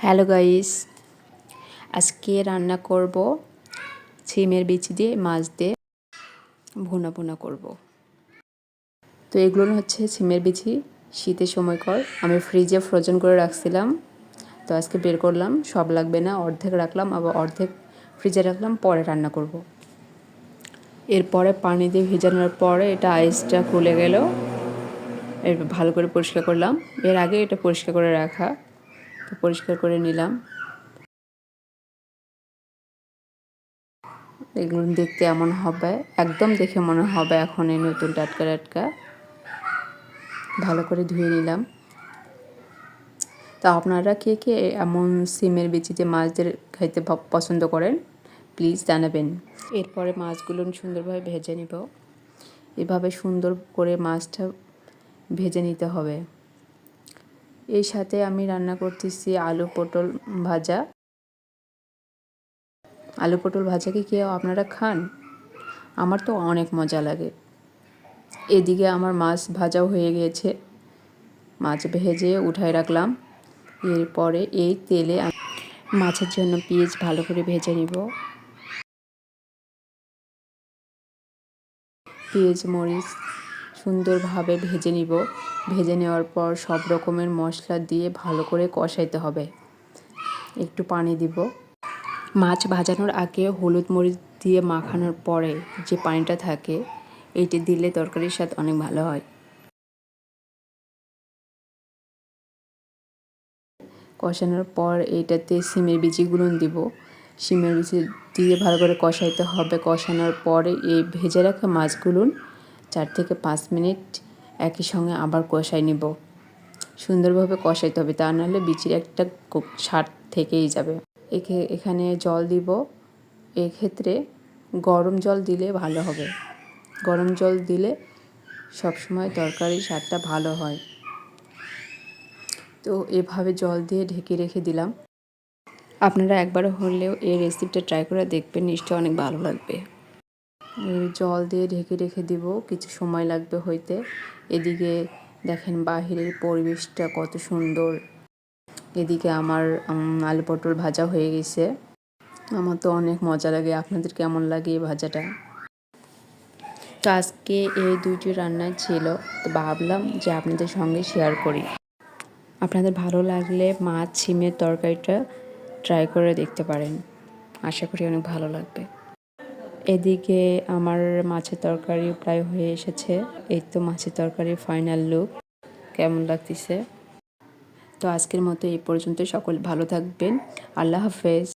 Hello guys আজকে রান্না করব ছিমের বীজ দিয়ে, মাছ দিয়ে, ভুনা ভুনা করব। তো এগুলো হচ্ছে ছিমের বিচি, শীতের সময়কর। আমি ফ্রিজে ফ্রোজেন করে রাখছিলাম। তো আজকে বের করলাম, সব লাগবে না, অর্ধেক রাখলাম, আবার অর্ধেক ফ্রিজে রাখলাম, পরে রান্না করব। এরপরে পানি দিয়ে ভেজানোর পরে এটা আইসটা খুলে গেল। এর ভালো করে পরিষ্কার করলাম। এর আগে এটা পরিষ্কার করে রাখা। পরিষ্কার করে নিলাম। এগুলো দেখতে এমন হবে, একদম দেখে মনে হবে এখন এই নতুন টাটকা টাটকা। ভালো করে ধুয়ে নিলাম। তা আপনারা কে কে এমন সিমের বিচিতে মাছদের খাইতে পছন্দ করেন, প্লিজ জানাবেন। এরপরে মাছগুলো সুন্দরভাবে ভেজে নিব। এভাবে সুন্দর করে মাছটা ভেজে নিতে হবে। এই সাথে আমি রান্না করতেছি আলু পটল ভাজা। আলু পটল ভাজা কি কেউ আপনারা খান? আমার তো অনেক মজা লাগে। এদিকে আমার মাছ ভাজাও হয়ে গিয়েছে মাছ ভেজে উঠায় রাখলাম। এরপরে এই তেলে মাছের জন্য পেঁয়াজ ভালো করে ভেজে নিব। পেঁয়াজ, মরিচ সুন্দরভাবে ভেজে নিব। ভেজে নেওয়ার পর সব রকমের মশলা দিয়ে ভালো করে কষাইতে হবে। একটু পানি দিব। মাছ ভাজানোর আগে হলুদ মরিচ দিয়ে মাখানোর পরে যে পানিটা থাকে এইটি দিলে তরকারির স্বাদ অনেক ভালো হয়। কষানোর পর এইটাতে সিমের বিচিগুলো দিব। সিমের বিচি দিয়ে ভালো করে কষাইতে হবে। কষানোর পরে এই ভেজে রাখা মাছগুলো চার থেকে পাঁচ মিনিট একই সঙ্গে আবার কষাই নিব। সুন্দরভাবে কষাইতে হবে, তা নাহলে বিচির একটা স্বাদ থেকেই যাবে। এখানে জল দিব। এক্ষেত্রে গরম জল দিলে ভালো হবে। গরম জল দিলে সবসময় তরকারির স্বাদটা ভালো হয়। তো এভাবে জল দিয়ে ঢেকে রেখে দিলাম। আপনারা একবার হলেও এই রেসিপিটা ট্রাই করে দেখবেন নিশ্চয় অনেক ভালো লাগবে। জল দিয়ে ঢেকে রেখে দিব, কিছু সময় লাগবে হইতে। এদিকে দেখেন বাহিরের পরিবেশটা কত সুন্দর। এদিকে আমার আলু পটল ভাজা হয়ে গেছে। আমার তো অনেক মজা লাগে। আপনাদের কেমন লাগে এই ভাজাটা? তো আজকে এই দুইটি রান্না ছিল। তো ভাবলাম যে আপনাদের সঙ্গে শেয়ার করি। আপনাদের ভালো লাগলে মাছ ছিমের তরকারিটা ট্রাই করে দেখতে পারেন। আশা করি অনেক ভালো লাগবে। এদিকে আমার মাছের তরকারি প্রায় হয়ে এসেছে। এই তো মাছের তরকারি ফাইনাল লুক কেমন লাগতেছে? তো আজকের মতো এই পর্যন্ত সকল ভালো থাকবেন। আল্লাহ হাফেজ।